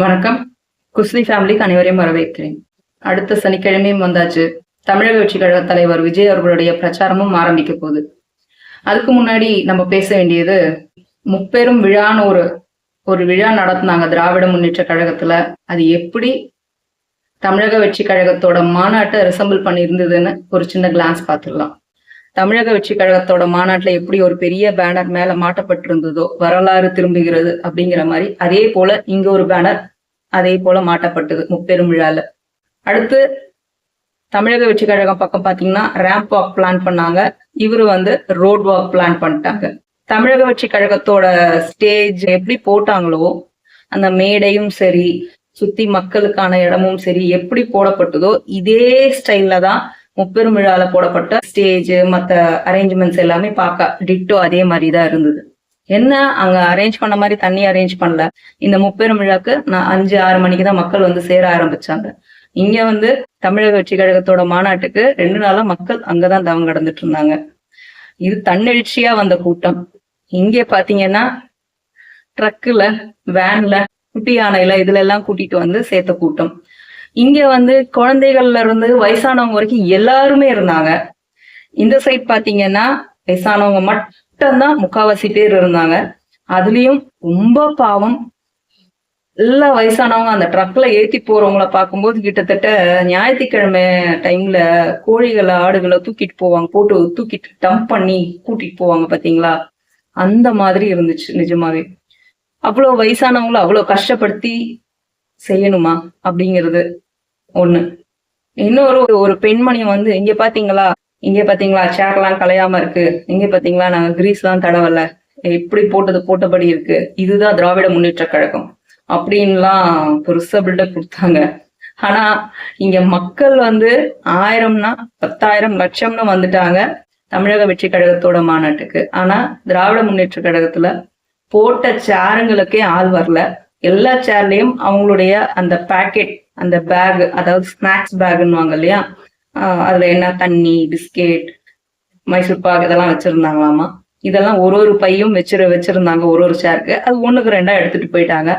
வணக்கம். குஸ்லி ஃபேமிலிக்கு அனைவரையும் வரவேற்கிறேன். அடுத்த சனிக்கிழமையும் வந்தாச்சு. தமிழக வெற்றி கழக தலைவர் விஜய் அவர்களுடைய பிரச்சாரமும் ஆரம்பிக்க போகுது. அதுக்கு முன்னாடி நம்ம பேச வேண்டியது முப்பெரும் விழான்னு ஒரு ஒரு விழா நடத்துனாங்க திராவிட முன்னேற்ற கழகத்துல. அது எப்படி தமிழக வெற்றி கழகத்தோட மாநாட்டை ரிசம்பிள் பண்ணியிருந்ததுன்னு ஒரு சின்ன கிளான்ஸ் பார்த்துடலாம். தமிழக வெற்றி கழகத்தோட மாநாட்டுல எப்படி ஒரு பெரிய பேனர் மேல மாட்டப்பட்டிருந்ததோ வரலாறு திரும்புகிறது அப்படிங்கிற மாதிரி அதே போல இங்க ஒரு பேனர் அதே போல மாட்டப்பட்டது முப்பெரும் விழால. அடுத்து தமிழக வெற்றி கழகம் பக்கம் பாத்தீங்கன்னா ரேம்ப் வாக் பிளான் பண்ணாங்க. இவரு வந்து ரோட் வாக் பிளான் பண்ணிட்டாங்க. தமிழக வெற்றி கழகத்தோட ஸ்டேஜ் எப்படி போட்டாங்களோ அந்த மேடையும் சரி சுத்தி மக்களுக்கான இடமும் சரி எப்படி போடப்பட்டதோ இதே ஸ்டைல்ல தான் முப்பெரும் விழால போடப்பட்ட ஸ்டேஜ் மத்த அரேஞ்ச்மெண்ட்ஸ் எல்லாமே பார்க்க டிட்டோ அதே மாதிரி தான் இருந்தது. என்ன அங்க அரேஞ்ச் பண்ண மாதிரி தண்ணி அரேஞ்ச் பண்ணல. இந்த முப்பெரும் விழாக்கு நான் அஞ்சு ஆறு மணிக்கு தான் மக்கள் வந்து சேர ஆரம்பிச்சாங்க. இங்க வந்து தமிழக வெற்றி கழகத்தோட மாநாட்டுக்கு ரெண்டு நாளா மக்கள் அங்கதான் தவம் கடந்துட்டு இருந்தாங்க. இது தன்னெழுச்சியா வந்த கூட்டம். இங்கே பாத்தீங்கன்னா ட்ரக்குல வேன்ல குட்டி யானையில இதுல எல்லாம் கூட்டிட்டு வந்து சேர்த்த கூட்டம். இங்க வந்து குழந்தைகள்ல இருந்து வயசானவங்க வரைக்கும் எல்லாருமே இருந்தாங்க. இந்த சைட் பாத்தீங்கன்னா வயசானவங்க மட்டும்தான் முக்காவாசி பேர் இருந்தாங்க. அதுலயும் ரொம்ப பாவம். எல்லா வயசானவங்க அந்த ட்ரக்ல ஏத்தி போறவங்கள பார்க்கும்போது கிட்டத்தட்ட ஞாயிற்றுக்கிழமை டைம்ல கோழிகளை ஆடுகளை தூக்கிட்டு போவாங்க. போட்டு தூக்கிட்டு டம்ப் பண்ணி கூட்டிட்டு போவாங்க பாத்தீங்களா? அந்த மாதிரி இருந்துச்சு நிஜமாவே. அவ்வளவு வயசானவங்கள அவ்வளவு கஷ்டப்படுத்தி செய்யணுமா அப்படிங்கிறது ஒண்ணு. இன்னொரு ஒரு பெண்மணி வந்து இங்க பாத்தீங்களா? இங்க பாத்தீங்களா? சேர்லாம் கலையாம இருக்கு. இங்க பாத்தீங்களா? நாங்க கிரீஸ் எல்லாம் தடவல. இப்படி போட்டது போட்டபடி இருக்கு. இதுதான் திராவிட முன்னேற்ற கழகம். அப்படின்லாம் பெருசா பில்டப் கொடுத்தாங்க. ஆனா இங்க மக்கள் வந்து ஆயிரம்னா பத்தாயிரம் லட்சம்னு வந்துட்டாங்க தமிழக வெற்றி கழகத்தோட மாநாட்டுக்கு. ஆனா திராவிட முன்னேற்ற கழகத்துல போட்ட சேருங்களுக்கே ஆள் வரல. எல்லா சேர்லயும் அவங்களுடைய அந்த பேக்கெட் அந்த பேக் அதாவது ஸ்நாக்ஸ் பேக்னுவாங்க இல்லையா? ஆஹ் அதுல என்ன தண்ணி பிஸ்கெட் மைசூர் பாக் இதெல்லாம் வச்சிருந்தாங்களாமா? இதெல்லாம் ஒரு ஒரு பையும் வச்சிரு வச்சிருந்தாங்க ஒரு ஒரு சேருக்கு அது ஒண்ணுக்கு ரெண்டா எடுத்துட்டு போயிட்டாங்க.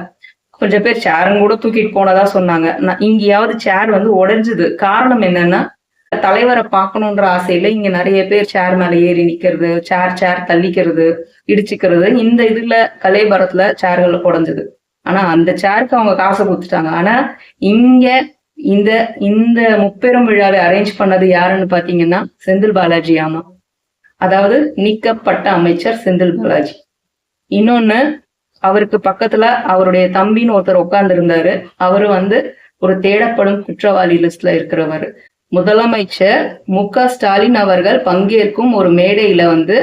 கொஞ்சம் பேர் சேரும் கூட தூக்கிட்டு போனதா சொன்னாங்க. நான் இங்கேயாவது சேர் வந்து உடைஞ்சுது. காரணம் என்னன்னா தலைவரை பார்க்கணுன்ற ஆசையில இங்க நிறைய பேர் சேர் மேல ஏறி நிக்கிறது சேர் சேர் தள்ளிக்கிறது இடிச்சுக்கிறது. இந்த இதுல கலைபரத்துல சேர்கள் உடஞ்சது. ஆனா அந்த சேருக்கு அவங்க காசை கொடுத்துட்டாங்க. ஆனா இங்க இந்த இந்த முப்பெரும் விழாவை அரேஞ்ச் பண்ணது யாருன்னு பாத்தீங்கன்னா செந்தில் பாலாஜி ஆமா. அதாவது நீக்கப்பட்ட அமைச்சர் செந்தில் பாலாஜி. இன்னொன்னு அவருக்கு பக்கத்துல அவருடைய தம்பின்னு ஒருத்தர் உட்கார்ந்து இருந்தாரு அவரு வந்து ஒரு தேடப்படும் குற்றவாளி லிஸ்ட்ல இருக்கிறவர். முதலமைச்சர் மு க ஸ்டாலின் அவர்கள் பங்கேற்கும் ஒரு மேடையில வந்து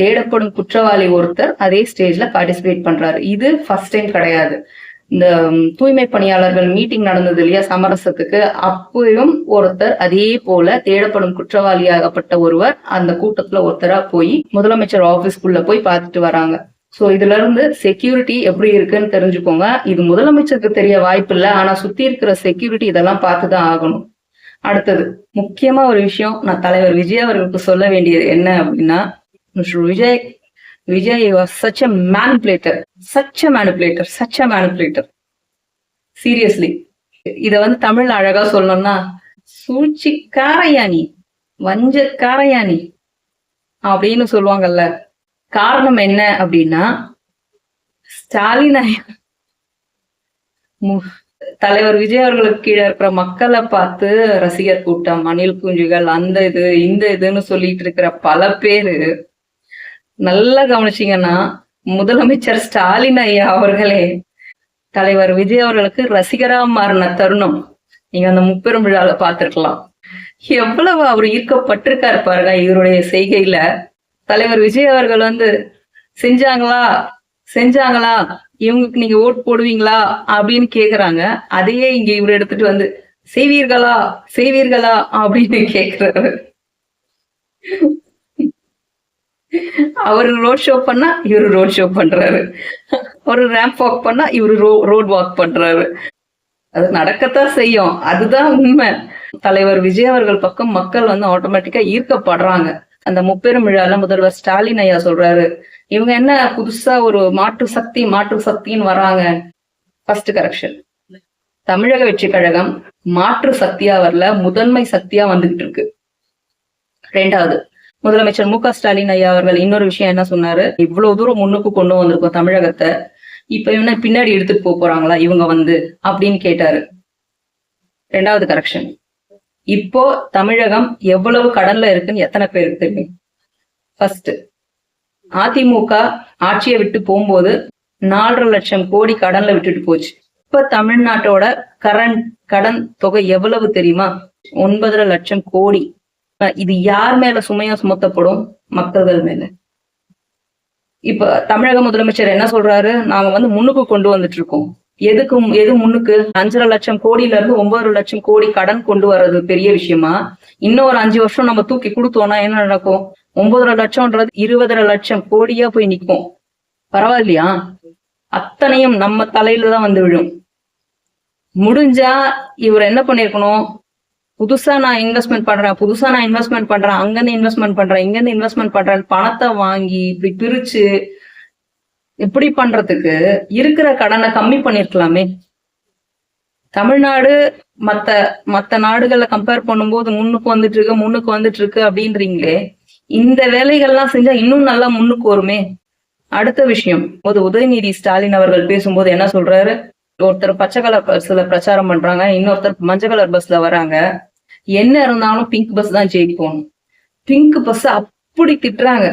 தேடப்படும் குற்றவாளி ஒருத்தர் அதே ஸ்டேஜ்ல பார்ட்டிசிபேட் பண்றாரு. இது ஃபர்ஸ்ட் டைம் கிடையாது. இந்த தூய்மை பணியாளர்கள் மீட்டிங் நடந்தது இல்லையா சமரசத்துக்கு அப்பயும் ஒருத்தர் அதே போல தேடப்படும் குற்றவாளியாகப்பட்ட ஒருவர் அந்த கூட்டத்துல ஒருத்தரா போய் முதலமைச்சர் ஆபீஸ்க்குள்ள போய் பார்த்துட்டு வராங்க. சோ இதுல இருந்து செக்யூரிட்டி எப்படி இருக்குன்னு தெரிஞ்சுக்கோங்க. இது முதலமைச்சருக்கு தெரிய வாய்ப்பு இல்லை. ஆனா சுத்தி இருக்கிற செக்யூரிட்டி இதெல்லாம் பார்த்துதான் ஆகணும். அடுத்தது முக்கியமா ஒரு விஷயம் நான் தலைவர் விஜய் அவர்களுக்கு சொல்ல வேண்டியது என்ன அப்படின்னா Vijay Vijay was such a manipulator such a manipulator such a manipulator seriously இத வந்து தமிழ்ல அழகா சொல்லணும்னா சூழ்ச்சிக்காரையா நீ வஞ்சக்காரையா நீ அப்படின்னு சொல்லுவாங்கல்ல. காரணம் என்ன அப்படின்னா ஸ்டாலின் மு- தலைவர் விஜய் அவர்களுக்கு கீழே இருக்கிற மக்களை பார்த்து ரசிகர் கூட்டம் அணில் குஞ்சுகள் அந்த இது இந்த இதுன்னு சொல்லிட்டு இருக்கிற பல பேரு நல்லா கவனிச்சீங்கன்னா முதலமைச்சர் ஸ்டாலின் ஐயா அவர்களே தலைவர் விஜய் அவர்களுக்கு ரசிகரா மாறின தருணம். நீங்க அந்த முப்பெரும் விழால பார்த்திருக்கலாம். எவ்வளவு அவர் ஈர்க்கப்பட்டிருக்காரு பாருங்க இவருடைய செய்கையில. தலைவர் விஜய் அவர்கள் வந்து செஞ்சாங்களா? செஞ்சாங்களா? இவங்களுக்கு நீங்க ஓட் போடுவீங்களா? அப்படின்னு கேக்குறாங்க. அதையே இங்க இவர் எடுத்துட்டு வந்து செய்வீர்களா? செய்வீர்களா? அப்படின்னு கேக்குறாரு. அவர் ரோட் ஷோ பண்ணா இவரு ரோட் ஷோ பண்றாரு. ஒரு ரேம்ப் வாக் பண்ணா இவரு ரோட் வாக் பண்றாரு. அது நடக்கத்தான் செய்யும். அதுதான் உண்மை. தலைவர் விஜய் அவர்கள் பக்கம் மக்கள் வந்து ஆட்டோமேட்டிக்கா ஈர்க்கப்படுறாங்க. அந்த முப்பெரும் விழால முதல்வர் ஸ்டாலின் ஐயா சொல்றாரு இவங்க என்ன புதுசா ஒரு மாற்று சக்தி மாற்று சக்தின்னு வராங்க? ஃபர்ஸ்ட் கரெக்ஷன் தமிழக வெற்றி கழகம் மாற்று சக்தியா வரல முதன்மை சக்தியா வந்துகிட்டு இருக்கு. ரெண்டாவது முதலமைச்சர் மு க ஸ்டாலின் ஐயா அவர்கள் இன்னொரு விஷயம் என்ன சொன்னாரு? இவ்வளவு தூரம் முன்னுக்கு கொண்டு வந்திருக்கோம் தமிழகத்தை. இப்ப இவன பின்னாடி எடுத்துட்டு போக போறாங்களா? இவங்க வந்து அப்படின்னு கேட்டாரு. ரெண்டாவது கரெக்ஷன் இப்போ தமிழகம் எவ்வளவு கடன்ல இருக்குன்னு எத்தனை பேருக்கு தெரியும்? ஃபர்ஸ்ட் அதிமுக ஆட்சியை விட்டு போகும்போது நாலரை லட்சம் கோடி கடன்ல விட்டுட்டு போச்சு. இப்ப தமிழ்நாட்டோட கரண்ட் கடன் தொகை எவ்வளவு தெரியுமா? ஒன்பதரை லட்சம் கோடி. இது யார் மேல சுமையா சுமத்தப்படும்? மக்கள்கள் மேல. இப்ப தமிழக முதலமைச்சர் என்ன சொல்றாரு? நாம வந்து முன்னுக்கு கொண்டு வந்துட்டு இருக்கோம் எதுக்கு எது முன்னுக்கு? அஞ்சரை லட்சம் கோடியில இருந்து ஒன்பது லட்சம் கோடி கடன் கொண்டு வர்றது பெரிய விஷயமா? இன்னும் ஒரு அஞ்சு வருஷம் நம்ம தூக்கி கொடுத்தோம்னா என்ன நடக்கும்? ஒன்பதரை லட்சம்ன்றது இருபதரை லட்சம் கோடியா போய் நிக்கும். பரவாயில்லையா? அத்தனையும் நம்ம தலையில தான் வந்து விழும். முடிஞ்சா இவர் என்ன பண்ணிருக்கணும் புதுசா நான் இன்வெஸ்ட்மெண்ட் பண்றேன் புதுசா நான் இன்வெஸ்ட்மெண்ட் பண்றேன் அங்கிருந்து இன்வெஸ்ட்மெண்ட் பண்றேன் இங்கிருந்து இன்வெஸ்ட்மெண்ட் பண்றேன் பணத்தை வாங்கி இப்படி பிரிச்சு இப்படி பண்றதுக்கு இருக்கிற கடனை கம்மி பண்ணிருக்கலாமே. தமிழ்நாடு மத்த மத்த நாடுகளை கம்பேர் பண்ணும்போது முன்னுக்கு வந்துட்டு இருக்கு முன்னுக்கு வந்துட்டு இருக்கு அப்படின்றீங்களே இந்த வேலைகள்லாம் செஞ்சா இன்னும் நல்லா முன்னுக்கு வருமே. அடுத்த விஷயம் போது உதயநிதி ஸ்டாலின் அவர்கள் பேசும்போது என்ன சொல்றாரு? ஒருத்தர் பச்சை கலர் பஸ்ல பிரச்சாரம் பண்றாங்க இன்னொருத்தர் மஞ்சள் கலர் பஸ்ல வராங்க. என்ன இருந்தாலும் பிங்க் பஸ் தான் ஜெயிக்கும் பிங்க் பஸ் அப்படி திட்டுறாங்க.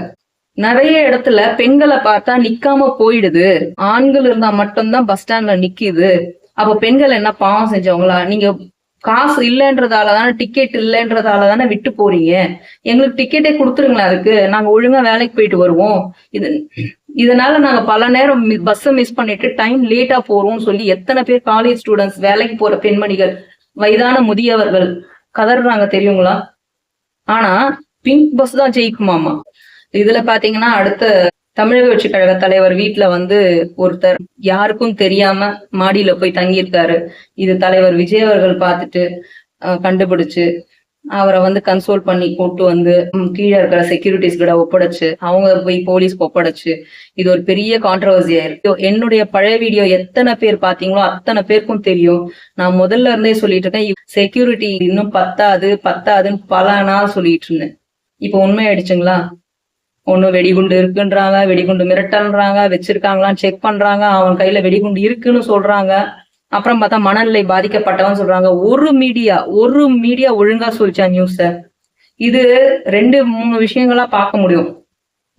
நிறைய இடத்துல பெண்களை பார்த்தா நிக்காம போயிடுது. ஆண்கள் இருந்தா மட்டும்தான் பஸ் ஸ்டாண்ட்ல நிக்குது. அப்ப பெண்கள் என்ன பாவம் செஞ்சவங்களா? நீங்க காசு இல்லைன்றதால தானே டிக்கெட் இல்லைன்றதால தானே விட்டு போறீங்க. எங்களுக்கு டிக்கெட்டே கொடுத்துருங்களா அதுக்கு. நாங்க ஒழுங்கா வேலைக்கு போயிட்டு வருவோம். இது இதனால நாங்க பல நேரம் பஸ் மிஸ் பண்ணிட்டு டைம் லேட்டா போறோம்னு சொல்லி எத்தனை பேர் காலேஜ் ஸ்டூடெண்ட்ஸ் வேலைக்கு போற பெண்மணிகள் வயதான முதியவர்கள் கதறாங்க தெரியுங்களா? ஆனா பிங்க் பஸ் தான் ஜெயிக்குமாமா. இதுல பாத்தீங்கன்னா அடுத்த தமிழக வெற்றி கழக தலைவர் வீட்டுல வந்து ஒருத்தர் யாருக்கும் தெரியாம மாடியில போய் தங்கியிருக்காரு. இது தலைவர் விஜய் அவர்கள் பார்த்துட்டு கண்டுபிடிச்சு அவரை வந்து கன்சோல் பண்ணி கூட்டு வந்து கீழே இருக்கிற செக்யூரிட்டிஸ் கிட்ட ஒப்படைச்சு அவங்க போய் போலீஸ்க்கு ஒப்படைச்சு இது ஒரு பெரிய கான்ட்ரவர்சியா இருக்கு என்னுடைய பழைய வீடியோ எத்தனை பேர் பாத்தீங்களோ அத்தனை பேருக்கும் தெரியும். நான் முதல்ல இருந்தே சொல்லிட்டு இருக்கேன் செக்யூரிட்டி இன்னும் பத்தாது பத்தாதுன்னு பல நாள் சொல்லிட்டு இருந்தேன். இப்போ உண்மை ஆயிடுச்சுங்களா? ஒண்ணு வெடிகுண்டு இருக்குன்றாங்க வெடிகுண்டு மிரட்டல்ன்றாங்க வச்சிருக்காங்களான்னு செக் பண்றாங்க அவன் கையில வெடிகுண்டு இருக்குன்னு சொல்றாங்க. அப்புறம் பார்த்தா மனநிலை பாதிக்கப்பட்டவன் சொல்றாங்க. ஒரு மீடியா ஒரு மீடியா ஒழுங்கா சொல்லிச்சா நியூஸ இது ரெண்டு மூணு விஷயங்களா பார்க்க முடியும்.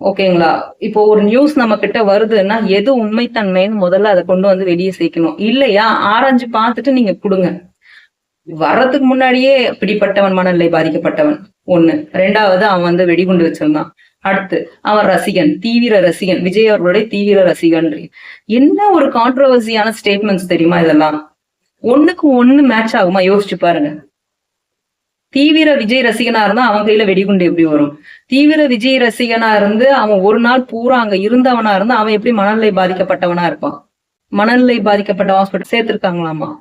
ஓகேங்களா இப்போ ஒரு நியூஸ் நம்ம கிட்ட வருதுன்னா எது உண்மைத்தன்மைன்னு முதல்ல அதை கொண்டு வந்து வெளியே சேர்க்கணும். இல்லையா? ஆராய்ஞ்சு பார்த்துட்டு நீங்க கொடுங்க. வர்றதுக்கு முன்னாடியே பிடிப்பட்டவன் மனநிலை பாதிக்கப்பட்டவன். ஒண்ணு. ரெண்டாவது அவன் வந்து வெடிகுண்டு வச்சிருந்தான். அடுத்து அவன் ரசிகன் தீவிர ரசிகன் விஜய் அவர்களுடைய தீவிர ரசிகன். என்ன ஒரு கான்ட்ரவர்சியான ஸ்டேட்மெண்ட்ஸ் தெரியுமா இதெல்லாம்? ஒண்ணுக்கு ஒண்ணு மேட்ச் ஆகுமா? யோசிச்சு பாருங்க. தீவிர விஜய் ரசிகனா இருந்தா அவன் கையில வெடிகுண்டு எப்படி வரும்? தீவிர விஜய் ரசிகனா இருந்து அவன் ஒரு நாள் பூரா அங்க இருந்தவனா இருந்தா அவன் எப்படி மனநிலை பாதிக்கப்பட்டவனா இருப்பான்? மனநிலை பாதிக்கப்பட்ட ஹாஸ்பிட்டல் சேர்த்திருக்காங்களாமா?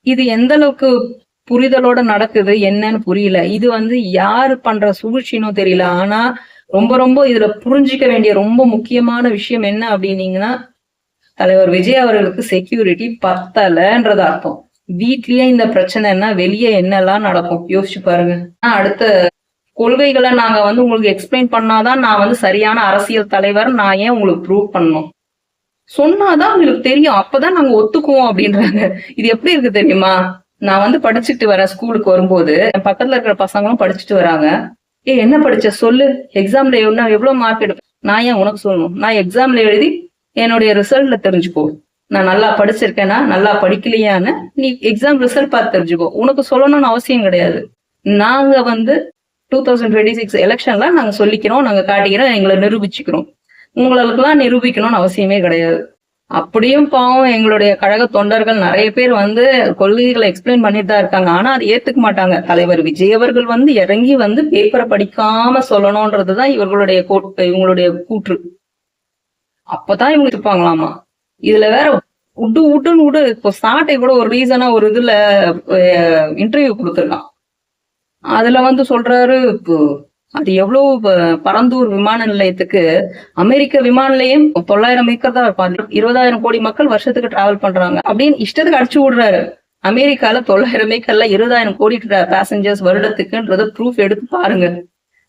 இது எந்த அளவுக்கு புரிதலோட நடக்குது என்னன்னு புரியல. இது வந்து யாரு பண்ற சூழ்ச்சினும் தெரியல. ஆனா ரொம்ப ரொம்ப இதுல புரிஞ்சிக்க வேண்டிய ரொம்ப முக்கியமான விஷயம் என்ன அப்படின்னீங்கன்னா தலைவர் விஜய் அவர்களுக்கு செக்யூரிட்டி பத்தலன்றது அர்த்தம். வீட்லயே இந்த பிரச்சனைன்னா வெளியே என்னெல்லாம் நடக்கும்? யோசிச்சு பாருங்க. ஆனா அடுத்த கொள்கைகளை நாங்க வந்து உங்களுக்கு எக்ஸ்பிளைன் பண்ணாதான் நான் வந்து சரியான அரசியல் தலைவர் நான் ஏன் உங்களுக்கு ப்ரூவ் பண்ணணும்? சொன்னாதான் உங்களுக்கு தெரியும். அப்பதான் நாங்க ஒத்துக்குவோம் அப்படின்றாங்க. இது எப்படி இருக்கு தெரியுமா? நான் வந்து படிச்சுட்டு வரேன் ஸ்கூலுக்கு வரும்போது. என் பக்கத்துல இருக்கிற பசங்களும் படிச்சுட்டு வராங்க. ஏ என்ன படிச்ச? சொல்லு. எக்ஸாம்ல என்ன எவ்வளவு மார்க் எடுப்பேன் நான் ஏன் உனக்கு சொல்லணும்? நான் எக்ஸாம்ல எழுதி என்னுடைய ரிசல்ட்ல தெரிஞ்சுக்கோ. நான் நல்லா படிச்சிருக்கேனா? நல்லா படிக்கலையான்னு நீ எக்ஸாம் ரிசல்ட் பார்த்து தெரிஞ்சுக்கோ. உனக்கு சொல்லணும்னு அவசியம் கிடையாது. நாங்க வந்து டூ தௌசண்ட் டுவெண்ட்டி சிக்ஸ் எலெக்ஷன்ல நாங்க சொல்லிக்கிறோம் நாங்க காட்டிக்கிறோம் எங்களை நிரூபிச்சுக்கிறோம். உங்களுக்கெல்லாம் நிரூபிக்கணும்னு அவசியமே கிடையாது. அப்படியும் பாவம் எங்களுடைய கழக தொண்டர்கள் நிறைய பேர் வந்து கொள்கைகளை எக்ஸ்பிளைன் பண்ணிட்டு தான் இருக்காங்க. ஆனா அதை ஏத்துக்க மாட்டாங்க. தலைவர் விஜய் அவர்கள் வந்து இறங்கி வந்து பேப்பரை படிக்காம சொல்லணும்ன்றதுதான் இவர்களுடைய இவங்களுடைய கூற்று. அப்பதான் இவங்க இருப்பாங்களாமா இதுல வேற உட்டு உட்டுன்னு விடு இப்போ சாட்டை கூட ஒரு ரீசனா ஒரு இதுல இன்டர்வியூ கொடுத்துருக்கான். அதுல வந்து சொல்றாரு இப்போ அது எவ்வளவு பரந்தூர் விமான நிலையத்துக்கு அமெரிக்க விமான நிலையம் தொள்ளாயிரம் ஏக்கர் தான் இருப்பாங்க இருபதாயிரம் கோடி மக்கள் வருஷத்துக்கு டிராவல் பண்றாங்க. அப்படின்னு இஷ்டத்துக்கு அடிச்சு விடுறாரு. அமெரிக்கால தொள்ளாயிரம் ஏக்கர்ல இருபதாயிரம் கோடி பேசஞ்சர்ஸ் வருடத்துக்குன்றத ப்ரூஃப் எடுத்து பாருங்க.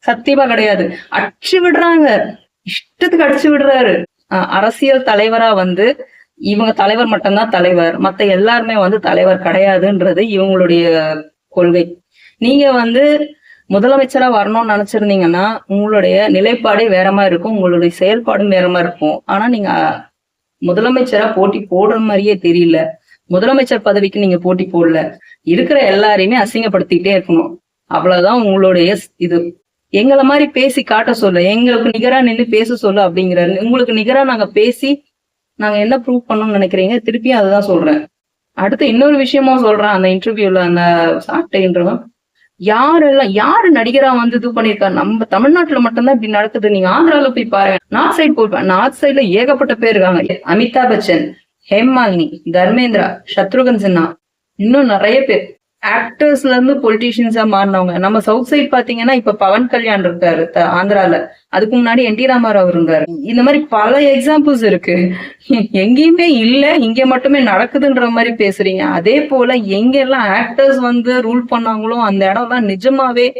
சத்தியமா கிடையாது. அடிச்சு விடுறாங்க. இஷ்டத்துக்கு அடிச்சு விடுறாரு. அஹ் அரசியல் தலைவரா வந்து இவங்க தலைவர் மட்டும்தான் தலைவர். மத்த எல்லாருமே வந்து தலைவர் கிடையாதுன்றது இவங்களுடைய கொள்கை. நீங்க வந்து முதலமைச்சரா வரணும்னு நினைச்சிருந்தீங்கன்னா உங்களுடைய நிலைப்பாடே வேற மாதிரி இருக்கும் உங்களுடைய செயல்பாடும் வேற மாதிரி இருக்கும். ஆனா நீங்க முதலமைச்சரா போட்டி போடுற மாதிரியே தெரியல. முதலமைச்சர் பதவிக்கு நீங்க போட்டி போடல. இருக்கிற எல்லாரையுமே அசிங்கப்படுத்திக்கிட்டே இருக்கணும். அவ்வளவுதான் உங்களுடைய இது. எங்களை மாதிரி பேசி காட்ட சொல்ல. எங்களுக்கு நிகரா நின்னு பேச சொல்ல அப்படிங்கிறாரு. உங்களுக்கு நிகரா நாங்க பேசி நாங்க என்ன ப்ரூவ் பண்ணணும்னு நினைக்கிறீங்க? திருப்பியும் அதுதான் சொல்றேன். அடுத்து இன்னொரு விஷயமும் சொல்றேன். அந்த இன்டர்வியூல அந்த சாப்பிட்டேன்றவன் யாரெல்லாம் யாரு நடிகரா வந்து இது பண்ணிருக்காரு? நம்ம தமிழ்நாட்டுல மட்டும்தான் இப்படி நடக்குது. நீங்க ஆந்திரால போய் பாருங்க. நார்த் சைடு போய் நார்த் சைடுல ஏகப்பட்ட பேர் இருக்காங்க. அமிதாப் பச்சன் ஹேமாலினி தர்மேந்திரா சத்ருகன் சின்ஹா இன்னும் நிறைய பேர். ஆக்டர்ஸ்ல இருந்து பொலிட்டீஷியன்ஸா மாறினவங்க. நம்ம சவுத் சைட் பாத்தீங்கன்னா இப்ப பவன் கல்யாண் இருக்காரு த- ஆந்திரால. அதுக்கு முன்னாடி என் டி ராமாராவ் இருந்தாரு. இந்த மாதிரி பல எக்ஸாம்பிள்ஸ் இருக்கு. எங்கேயுமே இல்ல இங்க மட்டுமே நடக்குதுன்ற மாதிரி பேசுறீங்க. அதே போல எங்க எல்லாம் ஆக்டர்ஸ் வந்து ரூல் பண்ணாங்களோ அந்த இடம் தான் நிஜமாவே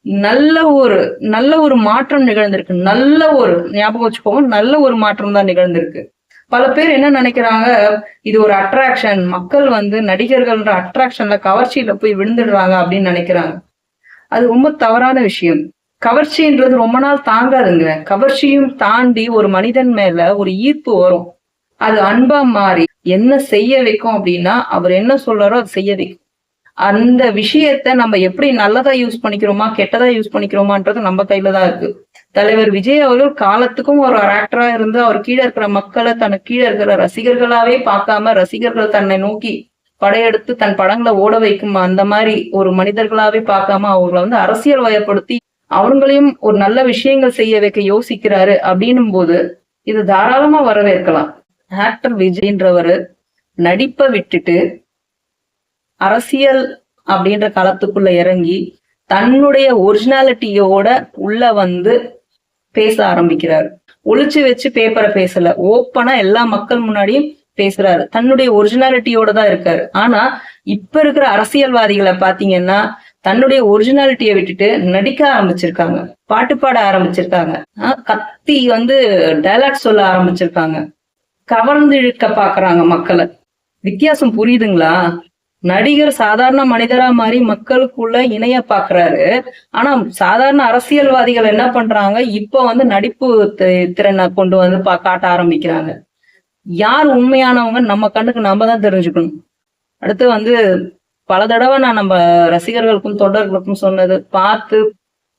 நல்ல ஒரு நல்ல ஒரு மாற்றம் நிகழ்ந்திருக்கு. நல்ல ஒரு ஞாபகம் வச்சுக்கோங்க நல்ல ஒரு மாற்றம் தான் நிகழ்ந்திருக்கு. பல பேர் என்ன நினைக்கிறாங்க? இது ஒரு அட்ராக்ஷன் மக்கள் வந்து நடிகர்கள்ன்ற அட்ராக்ஷன்ல கவர்ச்சியில போய் விழுந்துடுறாங்க அப்படின்னு நினைக்கிறாங்க. அது ரொம்ப தவறான விஷயம். கவர்ச்சின்றது ரொம்ப நாள் தாங்காதுங்க. கவர்ச்சியும் தாண்டி ஒரு மனிதன் மேல ஒரு ஈர்ப்பு வரும். அது அன்பா மாறி என்ன செய்ய வைக்கும் அப்படின்னா அவர் என்ன சொல்றாரோ அது செய்ய வைக்கும். அந்த விஷயத்த நம்ம எப்படி நல்லதா யூஸ் பண்ணிக்கிறோமா கெட்டதா யூஸ் பண்ணிக்கிறோமான்றது நம்ம கையில தான் இருக்கு. தலைவர் விஜய் அவர்கள் காலத்துக்கும் ஒரு ஆக்டரா இருந்து அவர் கீழே இருக்கிற மக்களை தனக்கு கீழே இருக்கிற ரசிகர்களாவே பார்க்காம ரசிகர்கள் தன்னை நோக்கி படையெடுத்து தன் படங்களை ஓட வைக்கும் அந்த மாதிரி ஒரு மனிதர்களாவே பார்க்காம அவர்களை வந்து அரசியல் வயப்படுத்தி அவங்களையும் ஒரு நல்ல விஷயங்கள் செய்ய வைக்க யோசிக்கிறாரு அப்படின்னும் போது இது தாராளமா வரவேற்கலாம். ஆக்டர் விஜய்ன்றவர் நடிப்பை விட்டுட்டு அரசியல் அப்படின்ற களத்துக்குள்ள இறங்கி தன்னுடைய ஒரிஜினாலிட்டியோட உள்ள வந்து பேச ஆரம்பிக்கிறாரு. ஒளிச்சு வச்சு பேப்பரை பேசல. ஓப்பனா எல்லா மக்கள் முன்னாடியும் பேசுறாரு. தன்னுடைய ஒரிஜினாலிட்டியோட தான் இருக்காரு. ஆனா இப்ப இருக்கிற அரசியல்வாதிகளை பாத்தீங்கன்னா தன்னுடைய ஒரிஜினாலிட்டியை விட்டுட்டு நடிக்க ஆரம்பிச்சிருக்காங்க. பாட்டு பாட ஆரம்பிச்சிருக்காங்க. ஆஹ் கத்தி வந்து டைலாக் சொல்ல ஆரம்பிச்சிருக்காங்க. கவர்ந்து இழுக்க பாக்குறாங்க மக்களை. வித்தியாசம் புரியுதுங்களா? நடிகர் சாதாரண மனிதரா மாதிரி மக்களுக்குள்ள இணைய பாக்குறாரு. ஆனா சாதாரண அரசியல்வாதிகள் என்ன பண்றாங்க? இப்ப வந்து நடிப்பு திறனை கொண்டு வந்து பா- காட்ட ஆரம்பிக்கிறாங்க. யார் உண்மையானவங்க? நம்ம கண்ணுக்கு நாம தான் தெரிஞ்சுக்கணும். அடுத்து வந்து பல தடவை நான் நம்ம ரசிகர்களுக்கும் தொண்டர்களுக்கும் சொன்னது பார்த்து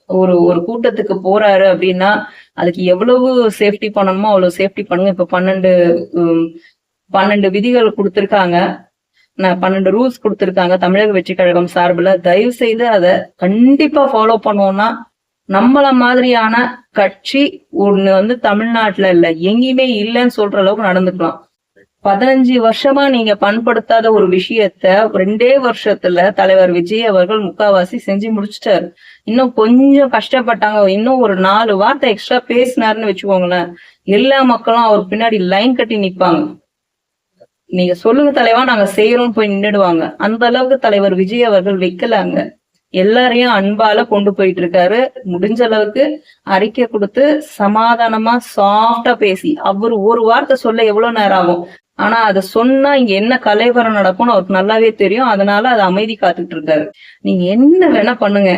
ஒரு ஒரு கூட்டத்துக்கு போறாரு அப்படின்னா அதுக்கு எவ்வளவு சேஃப்டி பண்ணணுமோ அவ்வளவு சேஃப்டி பண்ணுங்க. இப்ப பன்னெண்டு பன்னெண்டு விதிகள் கொடுத்திருக்காங்க. பன்னெண்டு ரூல்ஸ் கொடுத்திருக்காங்க தமிழக வெற்றி கழகம் சார்பில். தயவு செய்து அதை கண்டிப்பா ஃபாலோ பண்ணுவோம்னா நம்மள மாதிரியான கட்சி ஒண்ணு வந்து தமிழ்நாட்டுல இல்ல எங்கேயுமே இல்லைன்னு சொல்ற அளவுக்கு நடந்துக்கலாம். பதினஞ்சு வருஷமா நீங்க பண்படுத்தாத ஒரு விஷயத்த ரெண்டே வருஷத்துல தலைவர் விஜய் அவர்கள் முக்காவாசி செஞ்சு முடிச்சிட்டாரு. இன்னும் கொஞ்சம் கஷ்டப்பட்டாங்க இன்னும் ஒரு நாலு வார்த்தை எக்ஸ்ட்ரா பேசினாருன்னு வச்சுக்கோங்களேன். எல்லா மக்களும் அவர் பின்னாடி லைன் கட்டி நிப்பாங்க. நீங்க சொல்லுங்க தலைவா நாங்க செய்யறோம் போய் நின்னுடுவாங்க. அந்த அளவுக்கு தலைவர் விஜய் அவர்கள் வைக்கலாங்க. எல்லாரையும் அன்பால கொண்டு போயிட்டு இருக்காரு முடிஞ்ச அளவுக்கு அறிக்கை கொடுத்து சமாதானமா சாஃப்டா பேசி அவர் ஒரு வார்த்தை சொல்ல எவ்வளவு நேரம் ஆகும்? ஆனா அதை சொன்னா இங்க என்ன கலைவரம் நடக்கும்னு அவருக்கு நல்லாவே தெரியும். அதனால அது அமைதி காத்துட்டு இருக்காரு நீங்க என்ன வேணா பண்ணுங்க.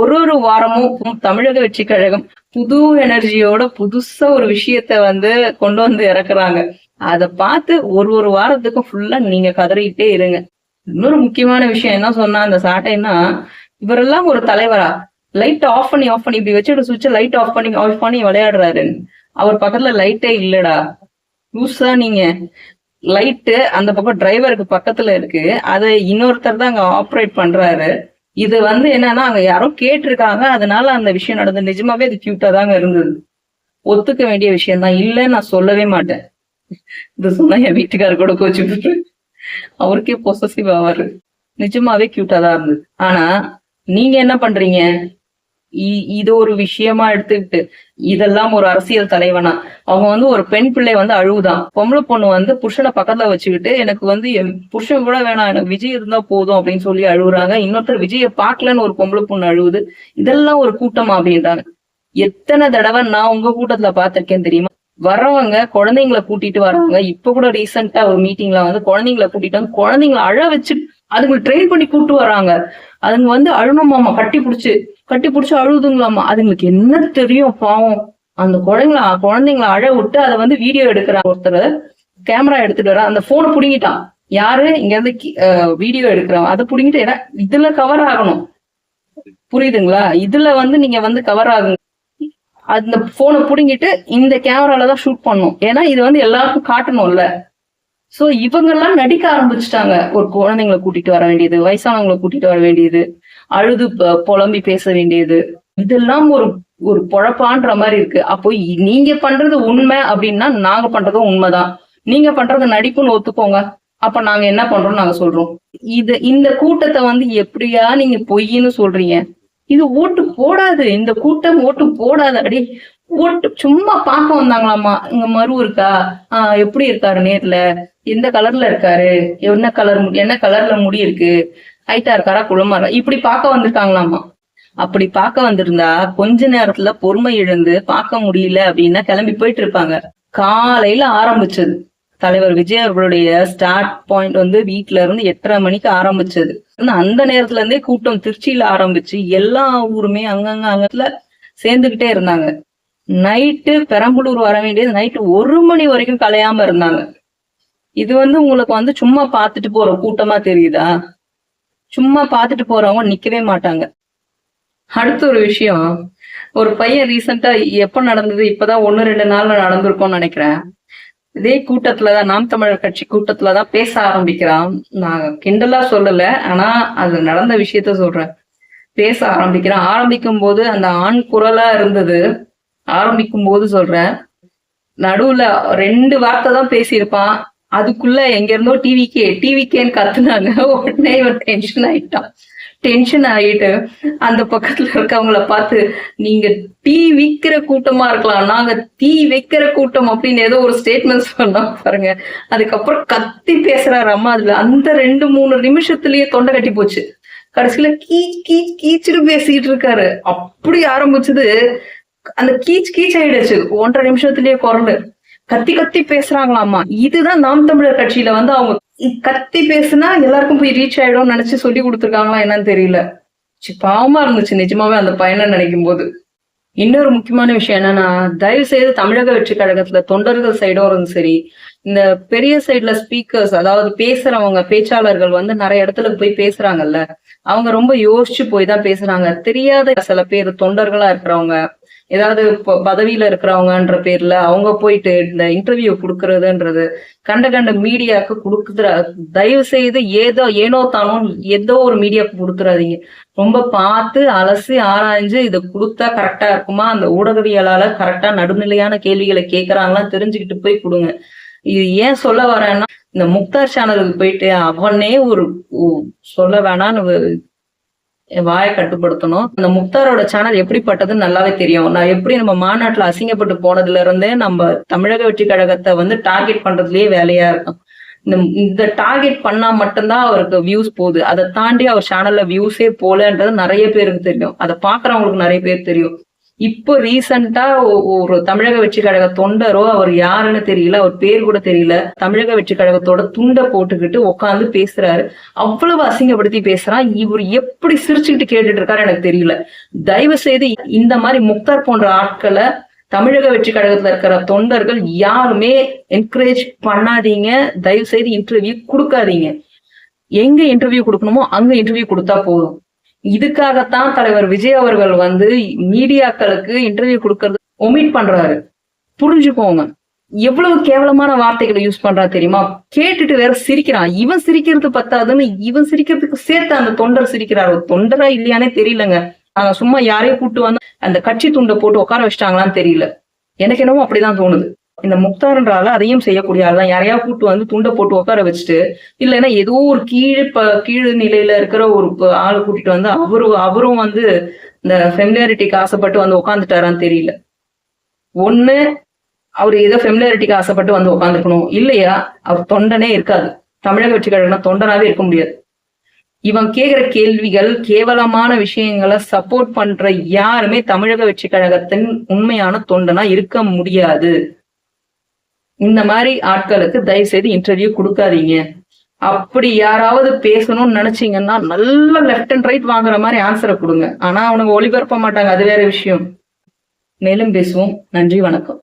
ஒரு ஒரு வாரமும் தமிழக வெற்றி கழகம் புது எனர்ஜியோட புதுசா ஒரு விஷயத்த வந்து கொண்டு வந்து இறக்குறாங்க. அதை பார்த்து ஒரு ஒரு வாரத்துக்கும் ஃபுல்லா நீங்க கதறிக்கிட்டே இருங்க. இன்னொரு முக்கியமான விஷயம் என்ன சொன்னா அந்த சாட்டைன்னா இவரெல்லாம் ஒரு தலைவரா? லைட் ஆஃப் பண்ணி ஆஃப் பண்ணி இப்படி வச்சுட்டு சுவிட்ச் லைட் ஆஃப் பண்ணி ஆஃப் பண்ணி விளையாடுறாரு. அவர் பக்கத்துல லைட்டே இல்லடா. லூஸா நீங்க. லைட்டு அந்த பக்கம் டிரைவருக்கு பக்கத்துல இருக்கு. அதை இன்னொருத்தர் தான் அங்க ஆப்ரேட் பண்றாரு. இது வந்து என்னன்னா அங்க யாரோ கேட்டிருக்காங்க. அதனால அந்த விஷயம் நடந்தது. நிஜமாவே அது கியூட்டா தாங்க இருந்தது. ஒத்துக்க வேண்டிய விஷயம் தான் இல்லைன்னு நான் சொல்லவே மாட்டேன். இது சொன்னா என் வீட்டுக்காரர் கூட கோச்சு அவருக்கே பொசசிவ் ஆவாரு. நிஜமாவே கியூட்டா தான் இருந்தது. ஆனா நீங்க என்ன பண்றீங்க? இ- இது ஒரு விஷயமா எடுத்துக்கிட்டு இதெல்லாம் ஒரு அரசியல் தலைவனா? அவங்க வந்து ஒரு பெண் பிள்ளை வந்து அழுவுதான். பொம்பளை பொண்ணு வந்து புருஷனை பக்கத்துல வச்சுக்கிட்டு எனக்கு வந்து என் புருஷன் கூட வேணாம் எனக்கு விஜய் இருந்தா போதும் அப்படின்னு சொல்லி அழுகுறாங்க இன்னொருத்தர் விஜய பாக்கலன்னு ஒரு பொம்பளை பொண்ணு அழுவுது. இதெல்லாம் ஒரு கூட்டம் அப்படின்றாங்க. எத்தனை தடவை நான் உங்க கூட்டத்துல பாத்திருக்கேன் தெரியுமா? வர்றவங்க குழந்தைங்களை கூட்டிட்டு வர்றவங்க இப்ப கூட ரீசெண்டா ஒரு மீட்டிங்ல வந்து குழந்தைங்களை கூட்டிட்டு வந்து குழந்தைங்களை அழ வச்சு அதுங்களை ட்ரெயின் பண்ணி கூட்டு வராங்க அதுங்க வந்து அழுணுமாமா கட்டி பிடிச்சு கட்டி பிடிச்சு அழுதுங்களாமா. அதுங்களுக்கு என்ன தெரியும் பாவம். அந்த குழந்தைங்கள குழந்தைங்கள அழ விட்டு அதை வந்து வீடியோ எடுக்கிறாங்க. ஒருத்தர் கேமரா எடுத்துட்டு வர அந்த போனை புடுங்கிட்டான். யாரு? இங்க இருந்து வீடியோ எடுக்கிறவன். அதை புடுங்கிட்டு ஏன்னா இதுல கவர் ஆகணும். புரியுதுங்களா? இதுல வந்து நீங்க வந்து கவர் ஆகுங்க. அந்த போனை பிடுங்கிட்டு இந்த கேமரால தான் ஷூட் பண்ணும் ஏன்னா இது வந்து எல்லாருக்கும் காட்டணும்ல. சோ இவங்கெல்லாம் நடிக்க ஆரம்பிச்சுட்டாங்க. ஒரு குழந்தைங்களை கூட்டிட்டு வர வேண்டியது வயசானவங்களை கூட்டிட்டு வர வேண்டியது அழுது புலம்பி பேச வேண்டியது. இதெல்லாம் ஒரு ஒரு பொழப்பான்ற மாதிரி இருக்கு. அப்போ நீங்க பண்றது உண்மை அப்படின்னா நாங்க பண்றதும் உண்மைதான். நீங்க பண்றது நடிப்புன்னு ஒத்துக்கோங்க. அப்ப நாங்க என்ன பண்றோம் நாங்க சொல்றோம். இது இந்த கூட்டத்தை வந்து எப்படியா நீங்க பொய்ன்னு சொல்றீங்க. இது ஓட்டு போடாது. இந்த கூட்டம் ஓட்டு போடாது. அப்படி ஓட்டு சும்மா பார்க்க வந்தாங்களாமா இங்க மறு இருக்கா? ஆஹ் எப்படி இருக்காரு நேர்ல? எந்த கலர்ல இருக்காரு? என்ன கலர் என்ன கலர்ல முடி இருக்கு? ஹைட்டா இருக்காரா? குளமா இருக்கா? இப்படி பார்க்க வந்திருக்காங்களாமா அப்படி பார்க்க வந்திருந்தா கொஞ்ச நேரத்துல பொறுமை இழந்து பார்க்க முடியல அப்படின்னா கிளம்பி போயிட்டு இருப்பாங்க. காலையில ஆரம்பிச்சது. தலைவர் விஜய் அவர்களுடைய ஸ்டார்ட் பாயிண்ட் வந்து வீட்ல இருந்து எட்டரை மணிக்கு ஆரம்பிச்சது. அந்த நேரத்துல இருந்தே கூட்டம் திருச்சியில ஆரம்பிச்சு எல்லா ஊருமே அங்கங்க அங்கத்துல சேர்ந்துகிட்டே இருந்தாங்க. நைட்டு பெரம்பலூர் வர வேண்டியது நைட்டு ஒரு மணி வரைக்கும் கலையாம இருந்தாங்க. இது வந்து உங்களுக்கு வந்து சும்மா பார்த்துட்டு போற கூட்டமா தெரியுதா? சும்மா பார்த்துட்டு போறவங்க நிக்கவே மாட்டாங்க. அடுத்த ஒரு விஷயம் ஒரு பையன் ரீசெண்டா எப்ப நடந்தது? இப்பதான் ஒன்னு ரெண்டு நாள்ல நடந்திருக்கோம்னு நினைக்கிறேன். இதே கூட்டத்துலதான் நாம் தமிழர் கட்சி கூட்டத்துலதான் பேச ஆரம்பிக்கிறான். நான் கிண்டலா சொல்லல ஆனா அது நடந்த விஷயத்த சொல்றேன். பேச ஆரம்பிக்கிறான். ஆரம்பிக்கும் போது அந்த ஆண் குரலா இருந்தது. ஆரம்பிக்கும் போது சொல்றேன். நடுவுல ரெண்டு வார்த்தை தான் பேசியிருப்பான். அதுக்குள்ள எங்க இருந்தோ டிவிக்கே டிவிக்கேன்னு கத்துனாங்க. உடனே இவன் டென்ஷன் ஆயிட்டான். டென்ஷன் ஆயிட்டு அந்த பக்கத்துல இருக்கவங்கள பார்த்து நீங்க டீ விக்கிற கூட்டமா இருக்கலாம். நாங்க தீ வைக்கிற கூட்டம் அப்படின்னு ஏதோ ஒரு ஸ்டேட்மெண்ட் சொன்னா பாருங்க. அதுக்கப்புறம் கத்தி பேசுறாரு அம்மா அதுல. அந்த ரெண்டு மூணு நிமிஷத்துலயே தொண்டை கட்டி போச்சு. கடைசியில கீச் கீச் கீச்சுட்டு பேசிட்டு இருக்காரு. அப்படி ஆரம்பிச்சது. அந்த கீச் கீச் ஆயிடுச்சு. ஒன்றரை நிமிஷத்துலயே குரல். கத்தி கத்தி பேசுறாங்களாமா இதுதான் நாம் தமிழர் கட்சியில வந்து அவங்க கத்தி பேசுனா எல்லாருக்கும் போய் ரீச் ஆயிடும் நினைச்சு சொல்லி கொடுத்துருக்காங்களா என்னன்னு தெரியல. பாவமா இருந்துச்சு நிஜமாவே அந்த பையனை நினைக்கும் போது இன்னொரு முக்கியமான விஷயம் என்னன்னா தயவு செய்து தமிழக வெற்றி கழகத்துல தொண்டர்கள் சைடும் இருந்து சரி இந்த பெரிய சைட்ல ஸ்பீக்கர்ஸ் அதாவது பேசுறவங்க பேச்சாளர்கள் வந்து நிறைய இடத்துல போய் பேசுறாங்கல்ல அவங்க ரொம்ப யோசிச்சு போய் தான் பேசுறாங்க. தெரியாத சில பேர் தொண்டர்களா இருக்கிறவங்க ஏதாவது பதவியில இருக்கிறவங்கன்ற பேர்ல அவங்க போயிட்டு இந்த இன்டர்வியூ கொடுக்கறதுன்றது கண்ட கண்ட மீடியாவுக்கு கொடுக்குற தயவு செய்து ஏதோ ஏனோ தானோ ஏதோ ஒரு மீடியாவுக்கு கொடுத்துறாதீங்க. ரொம்ப பார்த்து அலசி ஆராய்ஞ்சு இதை கொடுத்தா கரெக்டா இருக்குமா? அந்த ஊடகவியலால கரெக்டா நடுநிலையான கேள்விகளை கேட்கறாங்களா தெரிஞ்சுக்கிட்டு போய் கொடுங்க. இது ஏன் சொல்ல வரேன்னா இந்த முக்தார் சேனலுக்கு போயிட்டு அவனே ஒரு சொல்ல வேணான்னு வாயை கட்டுப்படுத்தணும். அந்த முக்தாரோட சேனல் எப்படிப்பட்டது நல்லாவே தெரியும். நான் எப்படி நம்ம மாநாட்டுல அசிங்கப்பட்டு போனதுல இருந்தே நம்ம தமிழக வெற்றி கழகத்தை வந்து டார்கெட் பண்றதுலயே வேலையா இருக்கும். இந்த இந்த டார்கெட் பண்ணா மட்டும்தான் அவருக்கு வியூஸ் போகுது. அதை தாண்டி அவர் சேனல்ல வியூஸே போலன்றது நிறைய பேருக்கு தெரியும். அதை பாக்குறவங்களுக்கு நிறைய பேர் தெரியும். இப்போ ரீசண்டா ஒரு தமிழக வெற்றி கழக தொண்டரோ அவர் யாருன்னு தெரியல அவர் பேர் கூட தெரியல தமிழக வெற்றி கழகத்தோட துண்டை போட்டுக்கிட்டு உட்காந்து பேசுறாரு. அவ்வளவு அசிங்கப்படுத்தி பேசுறான். இவர் எப்படி சிரிச்சுக்கிட்டு கேட்டுட்டு இருக்காரு எனக்கு தெரியல. தயவு செய்து இந்த மாதிரி முக்தார் போன்ற ஆட்களை தமிழக வெற்றி கழகத்துல இருக்கிற தொண்டர்கள் யாருமே என்கரேஜ் பண்ணாதீங்க. தயவு செய்து இன்டர்வியூ கொடுக்காதீங்க. எங்க இன்டர்வியூ கொடுக்கணுமோ அங்க இன்டர்வியூ கொடுத்தா போதும். இதுக்காகத்தான் தலைவர் விஜய் அவர்கள் வந்து மீடியாக்களுக்கு இன்டர்வியூ கொடுக்கறது ஒமிட் பண்றாரு. புரிஞ்சுக்கோங்க. எவ்வளவு கேவலமான வார்த்தைகளை யூஸ் பண்றா தெரியுமா? கேட்டுட்டு வேற சிரிக்கிறான். இவன் சிரிக்கிறது பத்தாதுன்னு இவன் சிரிக்கிறதுக்கு சேர்த்து அந்த தொண்டர் சிரிக்கிறாரு. ஒரு தொண்டரா இல்லையானே தெரியலங்க. நாங்க சும்மா யாரையும் கூட்டு வந்து அந்த கட்சி துண்டை போட்டு உட்கார வச்சிட்டாங்களான்னு தெரியல. எனக்கு என்னமோ அப்படிதான் தோணுது. இந்த முக்தார்ன்ற அதையும் செய்யக்கூடிய ஆள் தான் யாரையா கூட்டு வந்து துண்டை போட்டு உட்கார வச்சுட்டு இல்லைன்னா ஏதோ ஒரு கீழ் ப கீழ் நிலையில இருக்கிற ஒரு ஆளை கூட்டிட்டு வந்து அவரு அவரும் வந்து இந்த ஃபெமிலியாரிட்டிக்கு ஆசைப்பட்டு வந்து உட்காந்துட்டாரான்னு தெரியல. ஒண்ணு அவர் ஏதோ ஃபெமிலியாரிட்டிக்கு ஆசைப்பட்டு வந்து உட்காந்துருக்கணும் இல்லையா? அவர் தொண்டனே இருக்காது. தமிழக வெற்றி கழகம்னா தொண்டனாவே இருக்க முடியாது. இவன் கேட்கிற கேள்விகள் கேவலமான விஷயங்களை சப்போர்ட் பண்ற யாருமே தமிழக வெற்றி கழகத்தின் உண்மையான தொண்டனா இருக்க முடியாது. இந்த மாதிரி ஆட்களுக்கு தயவு செய்து இன்டர்வியூ கொடுக்காதீங்க. அப்படி யாராவது பேசணும்னு நினைச்சீங்கன்னா நல்ல லெஃப்ட் அண்ட் ரைட் வாங்குற மாதிரி ஆன்சரை கொடுங்க. ஆனா அவனுங்க ஒளிபரப்ப மாட்டாங்க. அது வேற விஷயம். மேலும் பேசுவோம். நன்றி வணக்கம்.